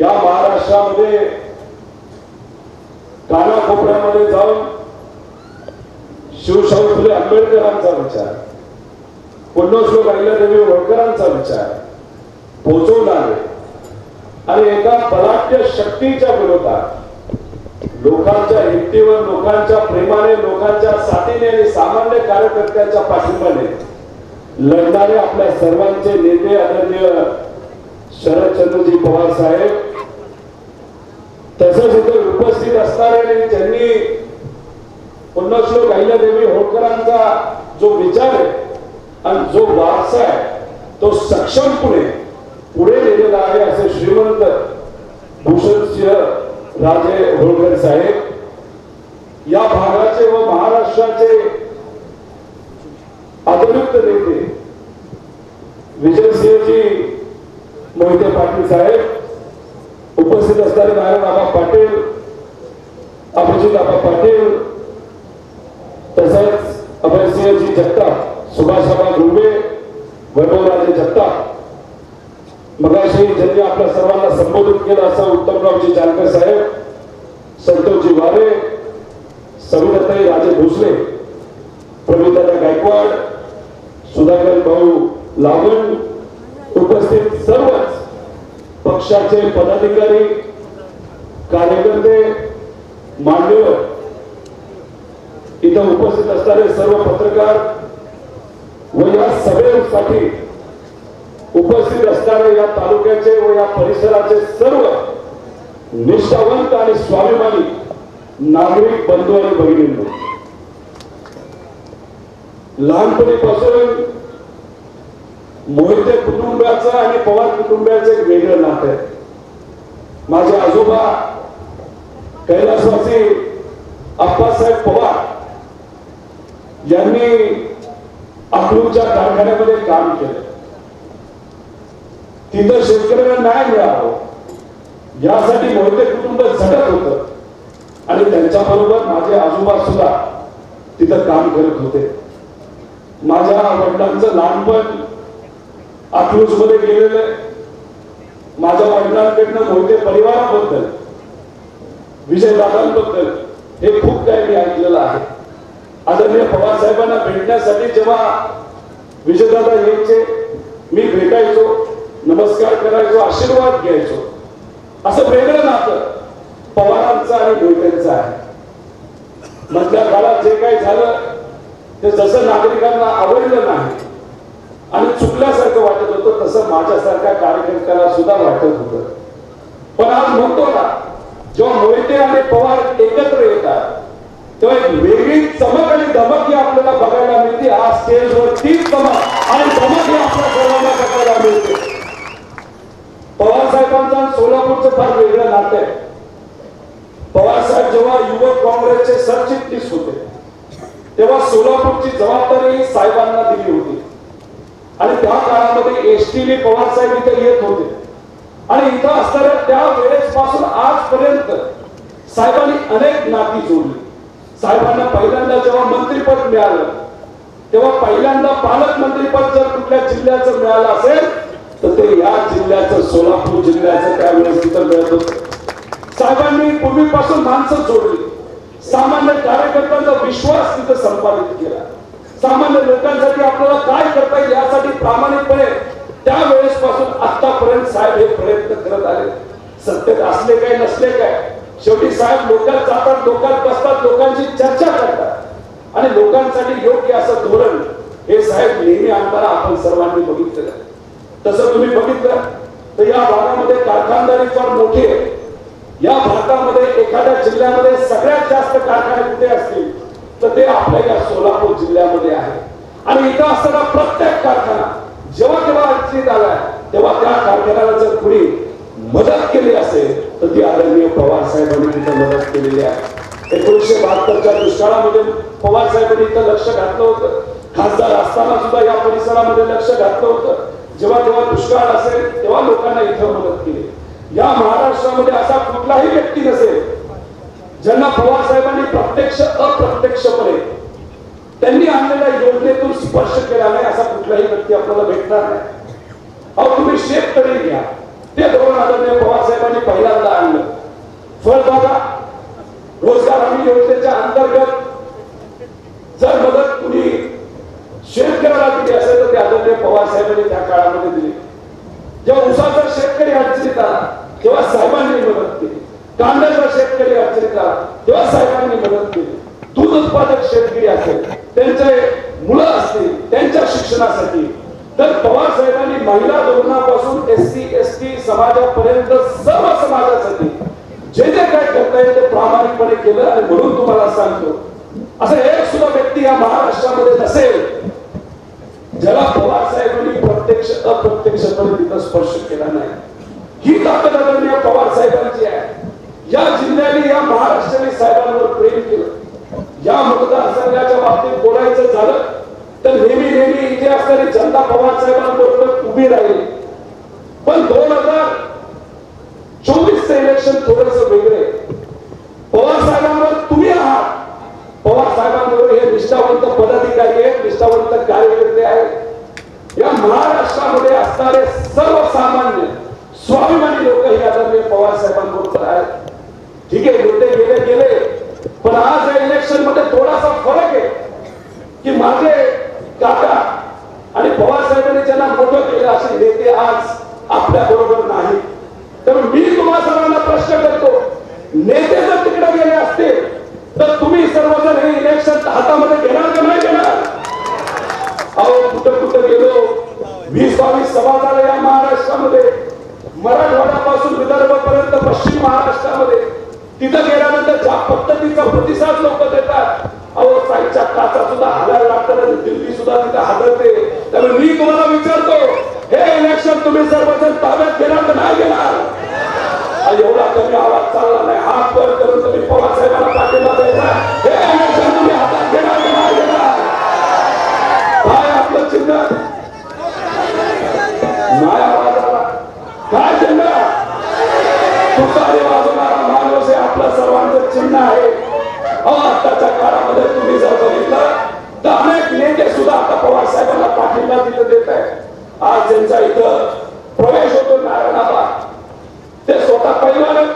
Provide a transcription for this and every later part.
या महाराष्ट्रामध्ये कानाकोपऱ्यामध्ये जाऊन शिवशाहू फुले आंबेडकरांचा विचार पुण्यश्लोक अहिल्यादेवी होळकरांचा विचार पोचवला आणि एका बलाढ्य शक्तीच्या विरोधात लोकांच्या हिमतीवर लोकांच्या प्रेमाने लोकांच्या साथीने आणि सामान्य कार्यकर्त्याच्या पाठिंबाने लढणारे आपल्या सर्वांचे नेते आदरणीय शरद चंद्रजी पवार साहेब तसंच इथे उपस्थित असणारे आणि ज्यांनी पुण्यश्लोक अहिल्यादेवी होळकरांचा जो विचार आहे आणि जो वारसा आहे तो सक्षमपणे पुढे नेलेला आहे असे श्रीमंत भूषण सिंह राजे होळकर साहेब या भागाचे व महाराष्ट्राचे आधुनिक नेते विजयसिंहजी मोहिते पाटील साहेब उपस्थित असणारे नारायणबाबा पाटील अभिजितबाबा पाटील तसंच अभयसिंहजी जगताप सुभाषबाबा गुंबे वैभवराजे जगताप मगाशी ज्यांनी आपल्या सर्वांना संबोधित केलं असं उत्तमरावजी जानकर साहेब संतोषजी वारे सविताताई राजे भोसले प्रवीणदादा गायकवाड सुधाकर भाऊ लावण उपस्थित सर्वच पक्षाचे पदाधिकारी कार्यकर्ते मान्यवर इथं उपस्थित असणारे सर्व पत्रकार व या सभेसाठी उपस्थित असणारे या तालुक्याचे व या परिसराचे सर्व निष्ठावंत आणि स्वाभिमानी नागरिक बंधू आणि भगिनींनो लहानपणीपासून मोहिते कुटुंबाचं आणि पवार कुटुंबाचं एक वेगळं नातं आहे. माझे आजोबा कैलासवासी अप्पासाहेब पवार यांनी अकलूच्या कारखान्यामध्ये काम केलं. तिथं शेतकऱ्यांना न्याय मिळावं. यासाठी मोहिते कुटुंब झटत होत. आणि त्यांच्या बरोबर माझे आजोबा सुद्धा तिथं काम करत होते. माझ्या वडिलांचं लहानपण अकलूजमध्ये गेलेलं आहे. माझ्या वडिलांकडनं मोठे परिवाराबद्दल विजयदादांबद्दल हे खूप काही मी ऐकलेलं आहे आदरणीय पवार साहेबांना भेटण्यासाठी जेव्हा विजयदादा यायचे मी भेटायचो नमस्कार करायचो आशीर्वाद घ्यायचो असं वेगळं नातं पवारांचं आणि मोहित्यांचं आहे मधल्या काळात जे काही झालं ते जसं नागरिकांना आवडलं नाही आणि चुकल्यासारखं वाटत होतं तसं माझ्यासारख्या कार्यकर्त्याला सुद्धा वाटत होतं. पण आज म्हणतो ना जेव्हा मोहिते आणि पवार एकत्र येतात तेव्हा एक वेगळी चमक आणि धमक ही आपल्याला बघायला मिळते. आज स्टेजवर तीच चमक आणि धमक ही आपल्या सर्वांना बघायला मिळते. पवार साहेबांचं आणि सोलापूरचं फार वेगळं नातं आहे. पवार साहेब जेव्हा युवक काँग्रेसचे सरचिटणीस होते तेव्हा सोलापूरची जबाबदारी साहेबांना दिली होती. आणि त्या काळामध्ये एसटीने पवार साहेब इथे येत होते. आणि इथं असणाऱ्या त्या वेळेस पासून आजपर्यंत साहेबांनी अनेक नाती जोडली. साहेबांना पहिल्यांदा जेव्हा मंत्रीपद मिळालं तेव्हा पहिल्यांदा पालकमंत्रीपद जर कुठल्या जिल्ह्याचं मिळालं असेल तर ते या जिल्ह्याचं सोलापूर जिल्ह्याचं त्यावेळेस तिथं मिळत होत. साहेबांनी पूर्वीपासून माणसं जोडली. सामान्य कार्यकर्त्यांचा विश्वास तिथं संपादित केला. सामान्य लोकांसाठी आपल्याला काय करता येईल यासाठी प्रामाणिकपणे त्यावेळेस पासून आतापर्यंत साहेब हे प्रयत्न करत आले. सत्तेत असले काय नसले काय शेवटी साहेब लोकात जातात लोकात बसतात लोकांची चर्चा करतात. आणि लोकांसाठी योग्य असं धोरण हे साहेब नेहमी आणताना आपण सर्वांनी बघितलं तसं तुम्ही बघितलं तर या भागामध्ये कारखानदारी फार मोठी आहे. या भारतामध्ये एखाद्या जिल्ह्यामध्ये सगळ्यात जास्त कारखाने कुठे असतील? तर ते आपल्या या सोलापूर जिल्ह्यामध्ये आहे. आणि इथं असताना प्रत्येक कारखाना जेव्हा जेव्हा अडचणीत आलाय तेव्हा त्या कारखान्याला जर कुणी मदत केली असेल तर ती आदरणीय पवार साहेबांनी तिथं मदत केलेली आहे. एकोणीसशे बहात्तरच्या दुष्काळामध्ये पवार साहेबांनी इथं लक्ष घातलं होतं. खासदार असताना सुद्धा या परिसरामध्ये लक्ष घातलं होतं. जेव्हा जेव्हा दुष्काळ असेल तेव्हा लोकांना इथं मदत केली. या महाराष्ट्रामध्ये असा कुठलाही व्यक्ती नसेल ज्यांना पवार साहेबांनी प्रत्यक्ष अप्रत्यक्षपणे त्यांनी आणलेल्या योजनेतून स्पर्श केला नाही असा कुठलाही व्यक्ती आपल्याला भेटणार नाही. अहो तुम्ही शेतकरी घ्या. ते धोरण आदरणीय पवार साहेबांनी पहिल्यांदा आणलं. फळबागा रोजगार हमी योजनेच्या अंतर्गत जर मदत कुणी शेतकऱ्याला दिली असेल तर ते आदरणीय पवार साहेबांनी त्या काळामध्ये दिली. जेव्हा उसाचा शेतकरी अडचणीत आला तेव्हा साहेबांनी मदत केली. कांदा तेव्हा साहेबांनी मदत केली. दूध उत्पादक शेतकरी असेल त्यांचे मुलं असतील त्यांच्या शिक्षणासाठी. तर पवार साहेबांनी महिला धोरणापासून एस सी एस टी समाजापर्यंत सर्व समाजासाठी जे जे काय करता येईल ते प्रामाणिकपणे केलं आणि म्हणून तुम्हाला सांगतो. असं एक सुद्धा व्यक्ती या महाराष्ट्रामध्ये नसेल ज्याला पवार साहेबांनी प्रत्यक्ष अप्रत्यक्षपणे तिथं स्पर्श केला नाही. ही ताकद पवार साहेबांची आहे. या जिल्ह्याने या महाराष्ट्राने साहेबांवर प्रेम केलं. या मतदारसंघाच्या बाबतीत बोलायचं झालं तर नेहमी नेहमी इथे असणारी जनता पवार साहेबांबरोबर उभी राहिली. पण दोन हजार चोवीस चोवीसचं इलेक्शन थोडस वेगळे पवार साहेबांवर तुम्ही आहात. पवार साहेबांबरोबर हे निष्ठावंत पदाधिकारी आहेत निष्ठावंत कार्यकर्ते आहेत. या महाराष्ट्रामध्ये असणारे सर्वसामान्य स्वाभिमानी लोक हे आदरणीय पवार साहेबांबरोबर आहेत ठीक आहे नेते गेले गेले पण आज मध्ये थोडासा फरक आहे की माझे काका आणि पवार साहेबांनी ज्यांना मोठं केलं असे नेते आज आपल्या बरोबर नाही तर मी तुम्हा सर्वांना प्रश्न करतो नेते जर तिकडे गेले असते तर तुम्ही सर्वजण हे इलेक्शन हातामध्ये घेणार का नाही घेणार? अहो कुठं कुठं गेलो वीस बावीस सभा झाल्या या महाराष्ट्रामध्ये. मराठवाड्यापासून विदर्भापर्यंत पश्चिम महाराष्ट्रामध्ये. तिथं गेल्यानंतर ज्या पद्धतीचा प्रतिसाद लोक देतात अहो साईच्या काचा सुद्धा हलायला लागतात दिल्ली सुद्धा तिथे हादरते. त्यामुळे मी तुम्हाला विचारतो हे इलेक्शन तुम्ही सर्वजण ताब्यात घेणार का नाही घेणार? एवढा कमी आवाज चालला नाही. हात वर करून तुम्ही पवार साहेबांना पाठिंबा द्यायचा. सुद्धा आता पवार साहेबांना पाठिंबा तिथं देत आहे. आज त्यांचा इथं प्रवेश होतो नारायणाबाद. ते स्वतः पैलवान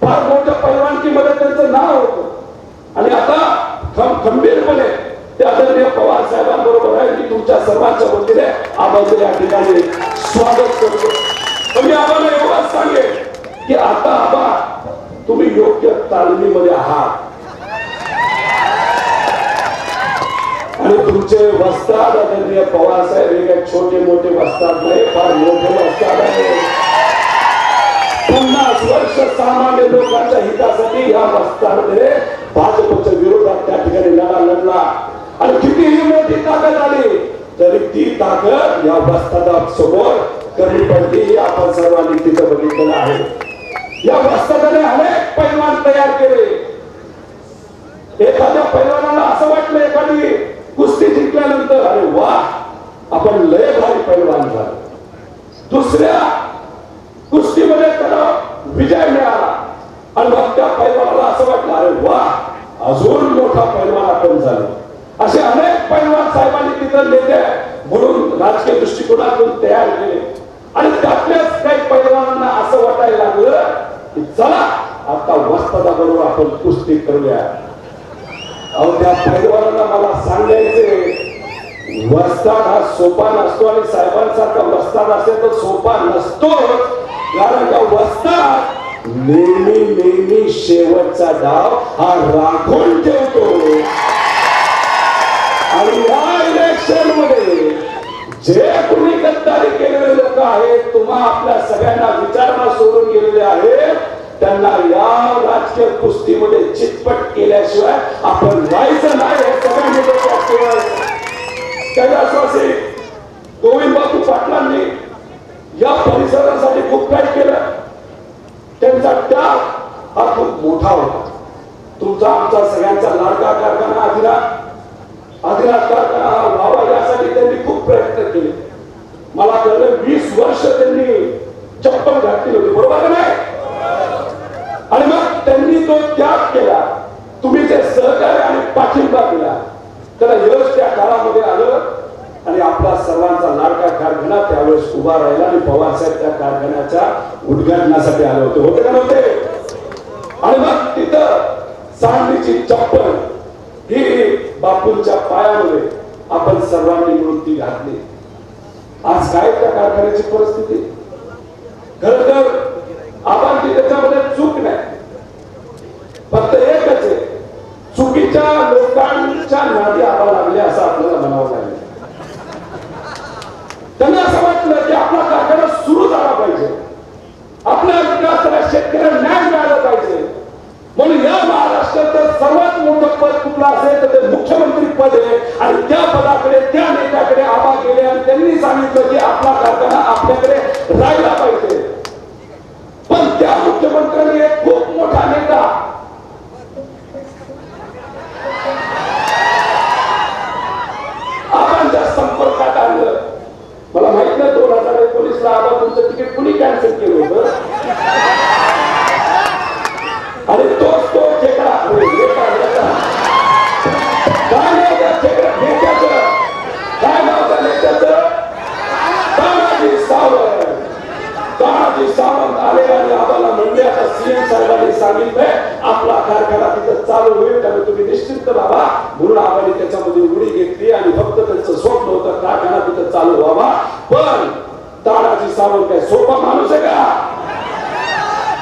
फार मोठ्या पैलवानकीमध्ये त्यांचं नाव होतं. आणि आता खम खंबीरपणे ते आदरणीय पवार साहेबांबरोबर आहे मी तुमच्या सर्वांच्या वतीने आबाचं या ठिकाणी स्वागत करतो. पण मी आम्हाला एवढंच सांगेल की आता आबा तुम्ही योग्य तालमीमध्ये आहात. आणि तुमचे वस्ताद आदरणीय पवार साहेब हे काय छोटे मोठे वस्ताद नाही फार मोठे वस्ताद आहे. पन्नास वर्ष सामान्य लोकांच्या हितासाठी या वस्तादने भाजपच्या विरोधात त्या ठिकाणी लढा लढला. आणि कितीही मोठी ताकद आली तरी ती ताकद या वस्तादा समोर कमी पडते हे आपण सर्वांनी तिथं बघितलेलं आहे. या वस्तादाने अनेक पैलवान तयार केले. एखाद्या पैलवानाला असं वाटलं एखादी कुस्ती जिंकल्यानंतर अरे वा आपण लय भारी पैलवान झालो. दुसऱ्या कुस्तीमध्ये त्याला विजय मिळाला. आणि मग त्या पैलवानाला असं वाटलं अरे वा अजून मोठा पैलवान आपण झालो. असे अनेक पैलवान साहेबांनी तिथं नेते म्हणून राजकीय दृष्टिकोनातून तयार केले. आणि त्यातल्याच काही पैलवानांना असं वाटायला लागलं की चला आता वस्ताचा बरोबर आपण कुस्ती करूया. अहो त्या पैलवानांना मला सांगायचे. वस्ताद हा सोपा नसतो आणि साहेबांसारखा वस्ताद असेल तर सोपा नसतो. कारण का वस्ताद नेहमी नेहमी शेवटचा डाव हा राखून ठेवतो. आणि या इलेक्शनमध्ये जे कुणी गद्दारी केलेले लोक आहेत तुम्हा आपल्या सगळ्यांना विचारणा सोडून गेलेले आहेत. त्यांना या राजकीय कुस्तीमध्ये चितपट केल्याशिवाय आपण जायचं नाही हे असं डोक्यात गोविंद बापू पाटलांनी या परिसरासाठी खूप काही केलं. त्यांचा त्याग हा खूप मोठा होता. तुमचा आमचा सगळ्यांचा लाडका कारखाना आदिनाथ आदिनाथ कारखाना हा व्हावा यासाठी त्यांनी खूप प्रयत्न केले. मला कळलं वीस वर्ष त्यांनी चप्पल घातली होती बरोबर नाही? आणि मग त्यांनी तो त्याग केला. तुम्ही जे सहकार्य आणि पाठिंबा दिला. त्याला यश त्या काळामध्ये आलं आणि आपला सर्वांचा लाडका कारखाना त्यावेळेस उभा राहिला आणि पवार साहेब त्या कारखान्याच्या उद्घाटनासाठी आले होते. होते का नव्हते? आणि मग तिथं सांगलीची चप्पल ही बापूंच्या पायामध्ये आपण सर्वांनी मिळून ती घातली. आज काय त्या कारखान्याची परिस्थिती? खर तर आपण त्याच्यामध्ये चूक नाही. फक्त एकच आहे. चुकीच्या लोकांच्या नादी आपण लागले असं आपल्याला म्हणावं लागेल. त्यांना असं वाटलं की आपला कारखाना सुरू झाला पाहिजे. आपल्या विकासाला शेतकऱ्यांना न्याय मिळाला पाहिजे. म्हणून या महाराष्ट्राचं सर्वात मोठं पद कुठलं असेल तर ते मुख्यमंत्री पद आहे. आणि त्या पदाकडे त्या नेत्याकडे आबा गेले आणि त्यांनी सांगितलं की आपला कारखाना आपल्याकडे राहिला. आले आणि आम्हाला म्हणले आता सीएम साहेबांनी सांगितलंय आपला कारखाना तिथं चालू होईल त्यामुळे तुम्ही निश्चिंत बाबा म्हणून आम्हाला त्याच्यामध्ये उडी घेतली आणि फक्त त्यांचं स्वप्न होतं कारखाना तिथं चालू व्हावा पण तानाजी सावंत काय सोपा माणूस आहे का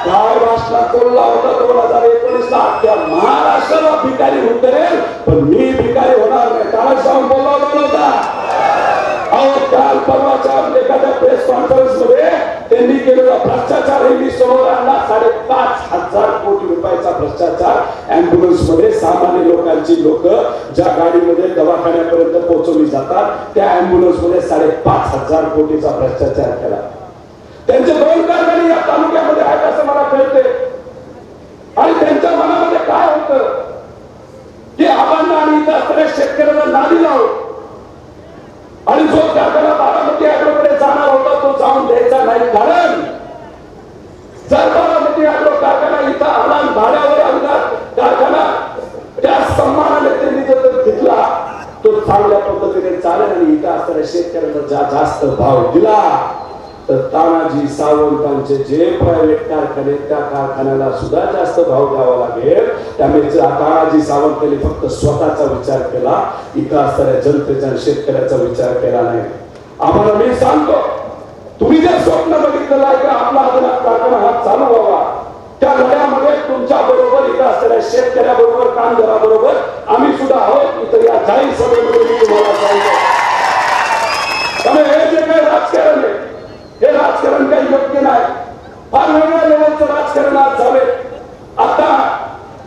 काय भाषणात बोलला होता दोन हजार एकोणीस ला त्या महाराष्ट्राला भिकारी होते पण मी भिकारी होणार नाही तानाजी सावंत बोलला होता काल परवाच्या एखाद्या प्रेस कॉन्फरन्समध्ये त्यांनी केलेला भ्रष्टाचार हे मी समोर आणला. साडेपाच हजार कोटी रुपयाचा भ्रष्टाचार अँब्युलन्समध्ये सामान्य लोकांची लोक ज्या गाडीमध्ये दवाखान्यापर्यंत पोहोचवली जातात त्या अँब्युलन्समध्ये साडेपाच हजार कोटीचा भ्रष्टाचार केला. त्यांचे दोन कारखाने या तालुक्यामध्ये आहेत असं मला कळते आणि त्यांच्या मनामध्ये काय होतं की आपण आणि इथं असणाऱ्या शेतकऱ्याला नादी लावू आणि जो कारखाना बारामती अॅग्रोकडे जाणार होता तो जाऊन द्यायचा नाही कारण जर बारामती अॅग्रो कारखाना इथं आला आणि भाड्यावर आणला कारखाना त्या सन्मानाने त्यांनी जर घेतला तो चांगल्या पद्धतीने चालेल आणि इथं असणाऱ्या शेतकऱ्यांना जा जास्त भाव दिला तर तानाजी सावंतांचे जे प्रायव्हेट कारखाने आहेत, त्या कारखान्याला सुद्धा जास्त भाव द्यावा लागेल. त्यामुळे जर तानाजी सावंतांनी फक्त स्वतःचा विचार केला. इथं असणाऱ्या जनतेचा आणि शेतकऱ्याचा विचार केला नाही. आम्हाला मी सांगतो तुम्ही जे स्वप्न बघितलं आहे का आपला अजून कारखाना हा चालू व्हावा. त्या लढ्यामध्ये तुमच्या बरोबर इथं असणाऱ्या शेतकऱ्याबरोबर कामगाराबरोबर आम्ही सुद्धा आहोत. इथं या जाहीर सभेमध्ये मी तुम्हाला सांगतो. त्यामुळे हे जे काही राजकारण आहे हे राजकारण काही योग्य नाही. फार वेगळ्या लेवलचं राजकारण आज झाले आता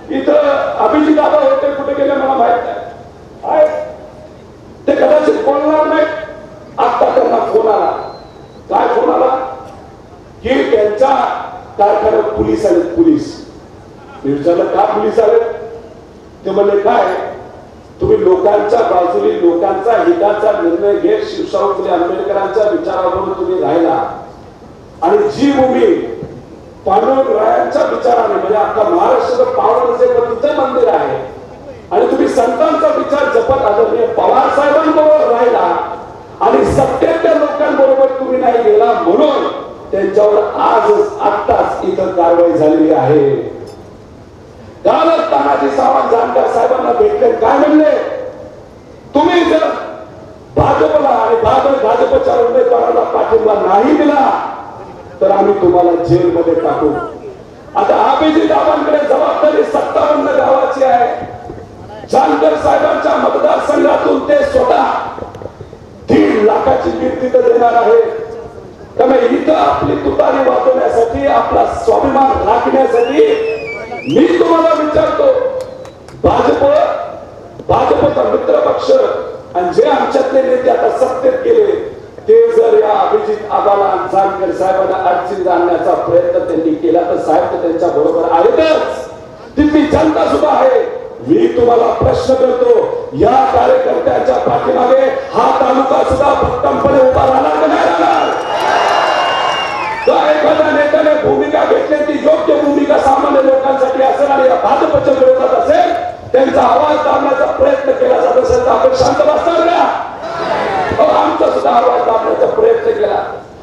इथं अभिजित दादा होते कुठे गेले मला माहीत नाही. ते कदाचित बोलणार नाही आता त्यांना फोन आला. काय फोन आला? की त्यांच्या कारखान्यात पोलीस आले पोलीस. मी विचारलं का पोलीस आले? ते म्हणले काय? तुम्ही लोकांच्या बाजूने लोकांचा हिताचा निर्णय घेत शिवशाहू फुले आंबेडकरांच्या विचारावरून तुम्ही राहिला. आणि जी भूमी पांडुरंगरायांच्या विचाराने म्हणजे आता महाराष्ट्राचं पावन असेल पण मंदिर आहे आणि तुम्ही संतांचा विचार जपत आदरणीय म्हणजे पवार साहेबांबरोबर राहिला आणि सत्तेच्या लोकांबरोबर तुम्ही नाही गेला म्हणून त्यांच्यावर आजच आत्ताच इथं कारवाई झालेली आहे. कालच तानाजी सावंत जानकर साहेबांना भेटले काय म्हणले? तुम्ही जर भाजपला आणि भाजप भाजपच्या उमेदवाराला पाठिंबा नाही दिला तर आम्ही तुम्हाला जेलमध्ये टाकू. आता अभिजित आबांकडे जबाबदारी सत्तावन्न गावाची आहे. जानकर साहेबांच्या मतदारसंघातून ते स्वतः दीड लाखाची कीर्ती तर देणार आहे. त्यामुळे इथं आपली तुतारी वाचवण्यासाठी आपला स्वाभिमान राखण्यासाठी मी तुम्हाला विचारतो भाजप भाजपचा मित्र पक्ष आणि जे आमच्यातले नेते आता सत्तेत गेले जर या आबाला जानकर साहेबांना अडचणीत जाणण्याचा प्रयत्न त्यांनी केला तर साहेब तर त्यांच्या बरोबर आहेतच. तिथली जनता सुद्धा आहे. मी तुम्हाला प्रश्न करतो या कार्यकर्त्याच्या पाठीमागे हा तालुका सुद्धा भक्कमपणे उभा राहणार का नाही राहणार? एखाद्या नेत्याने भूमिका घेतली ती योग्य भूमिका सामान्य लोकांसाठी असेल आणि या भाजपच्या विरोधात असेल त्यांचा आवाज दाबण्याचा प्रयत्न केला जात असेल तर आपण शांत बसणार का? आमचा सुद्धा आवाज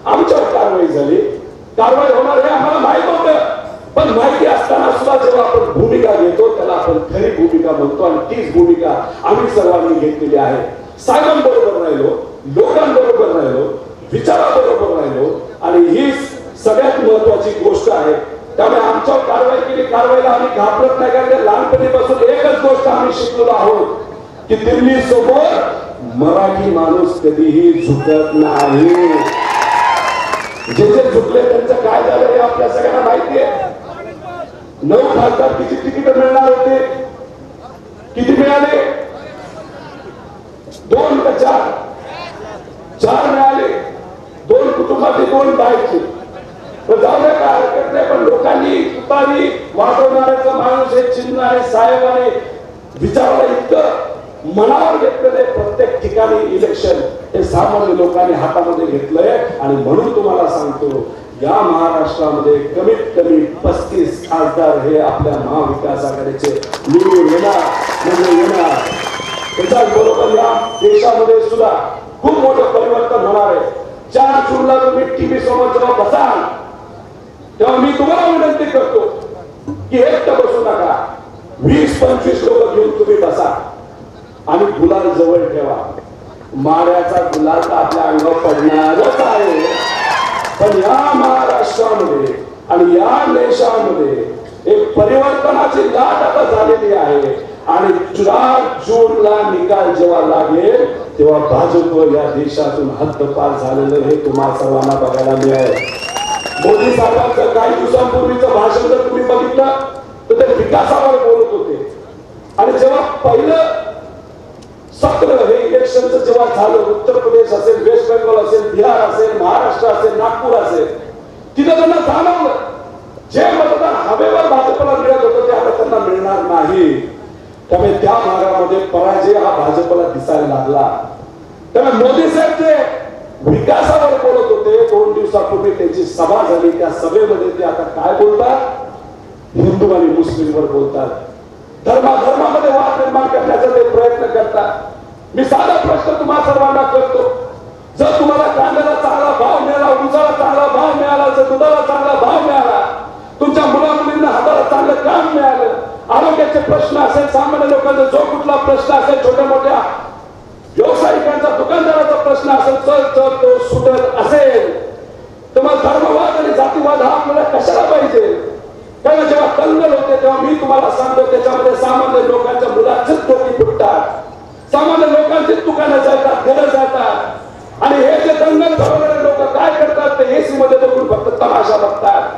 आमच्यावर कारवाई झाली. कारवाई होणार हे आम्हाला माहीत होत. पण माहिती असताना सुद्धा जेव्हा आपण भूमिका घेतो त्याला आपण खरी भूमिका म्हणतो आणि तीच भूमिका आम्ही सर्वांनी घेतलेली आहे. साहेबांबरोबर राहिलो लोकांबरोबर राहिलो विचाराबरोबर राहिलो आणि ही सगळ्यात महत्वाची गोष्ट आहे. त्यामुळे आमच्या कारवाई केली. कारवाईला आम्ही घाबरत नाही कारण लहानपणीपासून एकच गोष्ट आम्ही शिकलेलो आहोत की दिल्ली सोबत मराठी माणूस कधीही झुकत नाही. जे जे चुकले त्यांचं काय झालं हे आपल्या सगळ्यांना माहिती आहे. नऊ खासदारकीची तिकीट मिळणार होते? किती मिळाले? दोन का चार? चार मिळाले. दोन कुटुंबाचे दोन बाहेरचे पण जाऊ दे काय हरकत नाही पण लोकांनी दुपारी वाजवणाऱ्याचा माणूस हे चिन्ह आहे साहेब आहे. विचारायला इतकं मनावर घेतलेले प्रत्येक ठिकाणी इलेक्शन हे सामान्य लोकांनी हातामध्ये घेतलंय. आणि म्हणून तुम्हाला सांगतो या महाराष्ट्रामध्ये कमीत कमी पस्तीस खासदार हे आपल्या महाविकास आघाडीचे निवडून येणार म्हणजे येणार. त्याच्याच बरोबर या देशामध्ये सुद्धा खूप मोठं परिवर्तन होणार आहे. चार जूनला तुम्ही टीव्ही समोर जेव्हा बसाल तेव्हा मी तुम्हाला विनंती करतो की एकटं बसू नका. वीस पंचवीस लोक घेऊन तुम्ही बसा. आणि गुलाल जवळ ठेवा. माऱ्याचा गुलाल तर आपल्या अंगावर पडणारच आहे. पण या महाराष्ट्रामध्ये आणि या देशामध्ये एक परिवर्तनाची लाट आता झालेली आहे. आणि चार जूनला निकाल जेव्हा लागेल तेव्हा भाजप या देशातून हद्दपार झालेलं हे तुम्हा सर्वांना बघायला मिळेल. मोदी साहेबांचं काही दिवसांपूर्वीचं भाषण जर तुम्ही बघितलं तर ते विकासावर बोलत होते. आणि जेव्हा पहिलं सगळं हे इलेक्शनचं जेव्हा झालं उत्तर प्रदेश असेल वेस्ट बेंगॉल असेल बिहार असेल महाराष्ट्र असेल नागपूर असेल तिथं त्यांना जाणवलं. जे मतदान हवेवर भाजपला मिळत होतं ते आता त्यांना मिळणार नाही. त्यामुळे त्या भागामध्ये पराजय हा भाजपला दिसायला लागला. त्यामुळे मोदी साहेब जे विकासावर बोलत होते दोन दिवसापूर्वी त्यांची सभा झाली त्या सभेमध्ये ते आता काय बोलतात? हिंदू आणि मुस्लिमवर बोलतात. धर्माधर्मामध्ये वाद निर्माण करण्याचा ते प्रयत्न करतात. मी साधा प्रश्न तुम्हा सर्वांना करतो. जर तुम्हाला कांद्याला चांगला भाव मिळाला उसाला चांगला भाव मिळाला जर दुधाला चांगला भाव मिळाला तुमच्या मुला मुलींना हाताला चांगलं काम मिळालं आरोग्याचे प्रश्न असेल सामान्य लोकांचा जो कुठला प्रश्न असेल छोट्या मोठ्या व्यावसायिकांचा दुकानदाराचा प्रश्न असेल चल चल तो सुटत असेल. तर मग धर्मवाद आणि जातीवाद हा आपल्याला कशाला पाहिजे? त्याला जेव्हा दंगल होते तेव्हा मी तुम्हाला सांगतो त्याच्यामध्ये सामान्य लोकांच्या मुलाचीच डोकी फुटतात. सामान्य लोकांचे दुकानं जातात घरं जातात. आणि हे जे दंगल घडवणारे लोक काय करतात ते एसी मध्ये बघून फक्त तमाशा बघतात.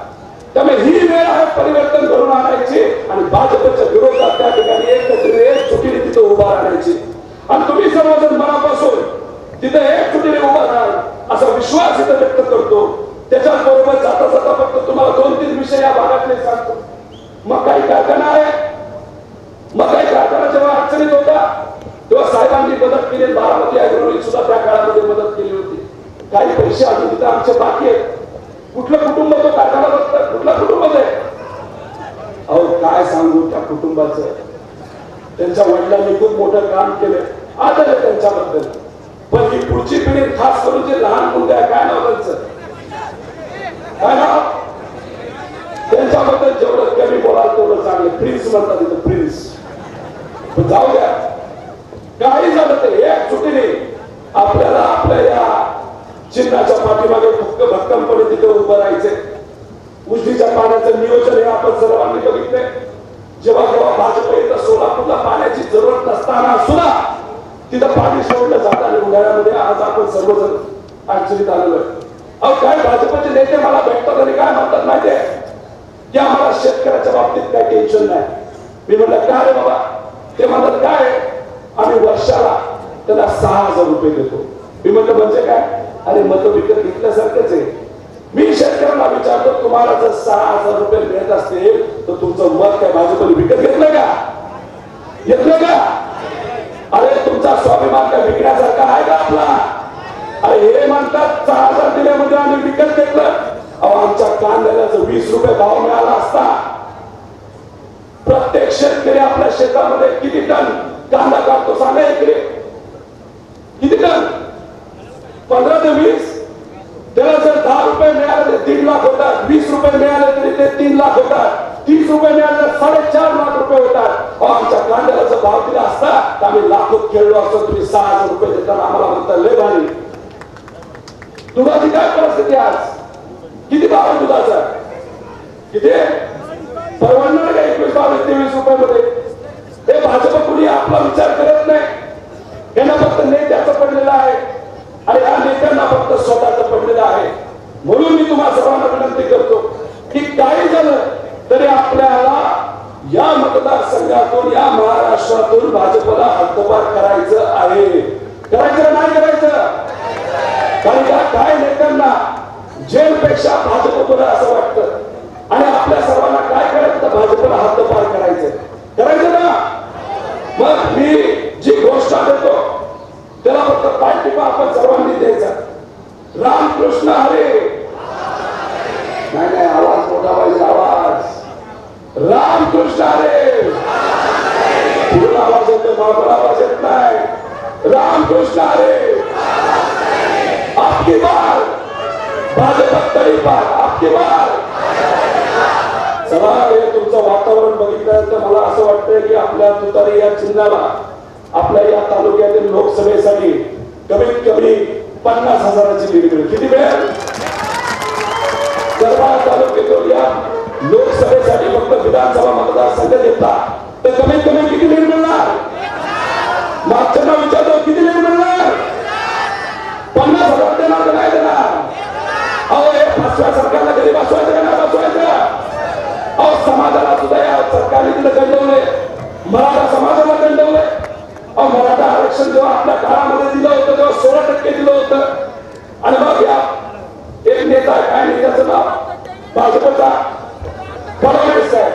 त्यामुळे ही वेळ आहे परिवर्तन घडून आणायची आणि भाजपच्या विरोधात त्या ठिकाणी एकत्र एक चुकीने तिथं उभा राहण्याची आणि तुम्ही सर्वजण मनापासून तिथे एक चुकीने उभा राहाल असा विश्वास इथं व्यक्त करतो. त्याच्याबरोबर जाता जाता फक्त तुम्हाला दोन तीन विषय या भागातले सांगतो. मग काही कारखाना आहे. मग काही कारखाना जेव्हा अडचणीत होता तेव्हा साहेबांनी मदत केली बारामती अग्रवणी सुद्धा त्या काळामध्ये मदत केली होती. काही पैसे अजून तिथं आमचे बाकी आहेत. कुठलं कुटुंब तो कारखाना बघतात कुठलं कुटुंब आहे अहो काय सांगू त्या कुटुंबाचं? त्यांच्या वडिलांनी खूप मोठं काम केलं. आदर आहे त्यांच्याबद्दल. पण ही पुढची पिढी खास करून जे लहान मुलगा आहे काय नाव त्यांचं? त्यांच्याबद्दल जेवढं कमी बोलाल तेवढं चांगलं. प्रिन्स म्हणतात तिथं प्रिन्स जाऊया जाऊ द्या. काही झालं ते एक चुकीने आपल्याला आपल्या या चिन्हाच्या पाठीमागे फक्त भक्कमपणे तिथे उभं राहायचे. उजनीच्या पाण्याचं नियोजन हे आपण सर्वांनी बघितलंय. जेव्हा जेव्हा भाजप येतं सोलापूरला पाण्याची जरूरत नसताना सुद्धा तिथं पाणी सोडलं जात आणि उन्हाळ्यामध्ये आज आपण सर्वजण अडचणीत आलेलो आहे. अहो काय भाजपचे नेते मला भेटतात आणि काय म्हणतात माहितीये की आम्हाला शेतकऱ्याच्या बाबतीत काय टेन्शन नाही. मी म्हणलं काय रे बाबा? ते म्हणतात काय आम्ही वर्षाला त्याला सहा हजार रुपये देतो. मी म्हटलं म्हणजे काय? अरे मत विकत घेतल्यासारखंच आहे. मी शेतकऱ्यांना विचारतो तुम्हाला जर सहा हजार रुपये मिळत असतील तर तुमचं मत काय भाजपने विकत घेतलं का? घेतलं का? अरे तुमचा स्वाभिमान काय विकण्यासारखा आहे का आपला? हे म्हणतात सहा हजार दिल्यामध्ये आम्ही विकत घेतलं. अहो आमच्या कांद्याला वीस रुपये भाव मिळाला असता. प्रत्येक शेतकरी आपल्या शेतामध्ये किती टन कांदा काढतो सांगा इकडे. किती टन? पंधरा ते वीस? त्याला जर दहा रुपये मिळाले तर दीड लाख होतात. वीस रुपये मिळाले तरी ते तीन लाख होतात. तीस रुपये मिळाले तर साडेचार लाख रुपये होतात. अहो, आमच्या कांद्याला जर भाव दिला असता तर आम्ही लाखो खेळलो असतो. तुम्ही सहा हजार रुपये देताना आम्हाला म्हणता लय भारी. दुधाची काय परिस्थिती आज. किती भाव आहे? दुधाचा किती परवडणार का एकवीस बावीस तेवीस रुपये हे भाजप कुणी आपला विचार करत नाही. यांना फक्त नेत्याचं पडलेलं आहे. आणि या नेत्यांना फक्त स्वतःचं पडलेलं आहे. म्हणून मी तुम्हाला सर्वांना विनंती करतो की काही झालं तरी आपल्याला या मतदारसंघातून या महाराष्ट्रातून भाजपला हद्दपार करायचं आहे. करायचं का नाही करायचं कारण या काय नेत्यांना जेलपेक्षा भाजप बरं असं वाटतं. आणि आपल्या सर्वांना काय करायचं तर भाजपला हद्दपार करायचं. करायचं ना? मग मी जी गोष्ट देतो त्याला फक्त पाठिंबा आपण सर्वांनी द्यायचा. रामकृष्ण हरे. नाही नाही आवाज मोठा पाहिजे आवाज. रामकृष्ण हरे. पूर्ण आवाज येतो नॉर्मल आवाज येत नाही. रामकृष्ण हरे. आपके बाल भाजपात तरी बार आपकी बार हे तुमचं वातावरण बघितलं तर मला असं वाटतंय की आपल्या तुतारी या चिन्हाला आपल्या या तालुक्यातील लोकसभेसाठी कमीत कमी पन्नास हजाराची लीड मिळेल. किती मिळेल? करमाळा तालुक्यातील या लोकसभेसाठी फक्त विधानसभा मतदारसंघ घेतला तर कमीत कमी किती लीड मिळणार? मागच्यांना विचारतो किती लीड मिळणार? पन्नास हजार देणार नाही देणार. अहो हे फसव्या सरकारला गरीब असवायचं का नाही बसवायचं अहो समाजाला सुद्धा या सरकारने तिथं गंडवले मराठा समाजाला गंडवले अहो मराठा आरक्षण जेव्हा आपल्या काळामध्ये दिलं होतं तेव्हा सोळा टक्के दिलं होतं आणि मग या एक नेता आहे, काय नेत्याचं नाव भाजपचा फडणवीस आहे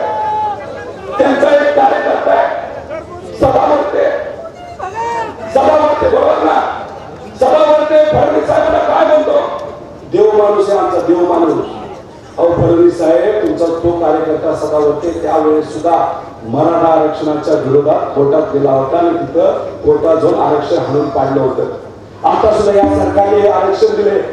त्यांचा एक कार्यकर्ता आहे सभा भरते सभा भरते बरोबर ना सभा भरते फडणवीस साहेबांना काय म्हणतो देव माणूस आहे आमचा देव माणूस अहो फडणवीस साहेब तुमचा तो कार्यकर्ता सभा भरते त्यावेळेस सुद्धा मराठा आरक्षणाच्या विरोधात कोर्टात गेला होता आणि तिथं कोर्टात जाऊन आरक्षण हाणून पाडलं होतं. आता सुद्धा या सरकारने आरक्षण दिले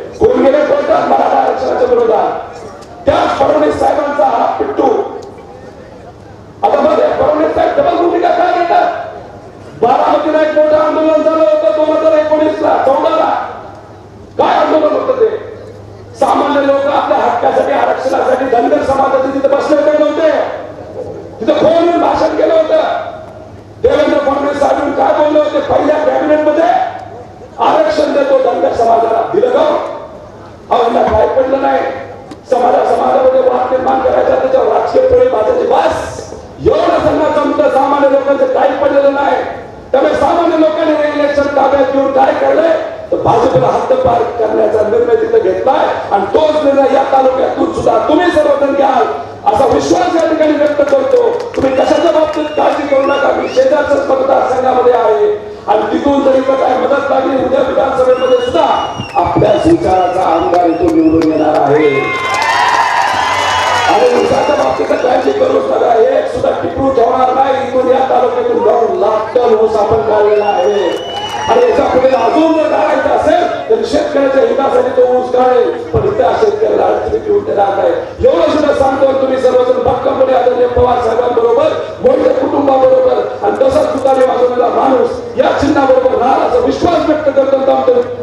पावसाने तो ऊस काढे पण असेल त्याला अडचणी घेऊन ते राहत एवढं सुद्धा सांगतो तुम्ही सर्वजण भक्कमपणे आदरणीय पवार साहेबांबरोबर मोठ्या कुटुंबाबरोबर आणि तसाच तुतारी वाजवलेला माणूस या चिन्हाबरोबर राहण्याचा विश्वास व्यक्त करतो आमच्या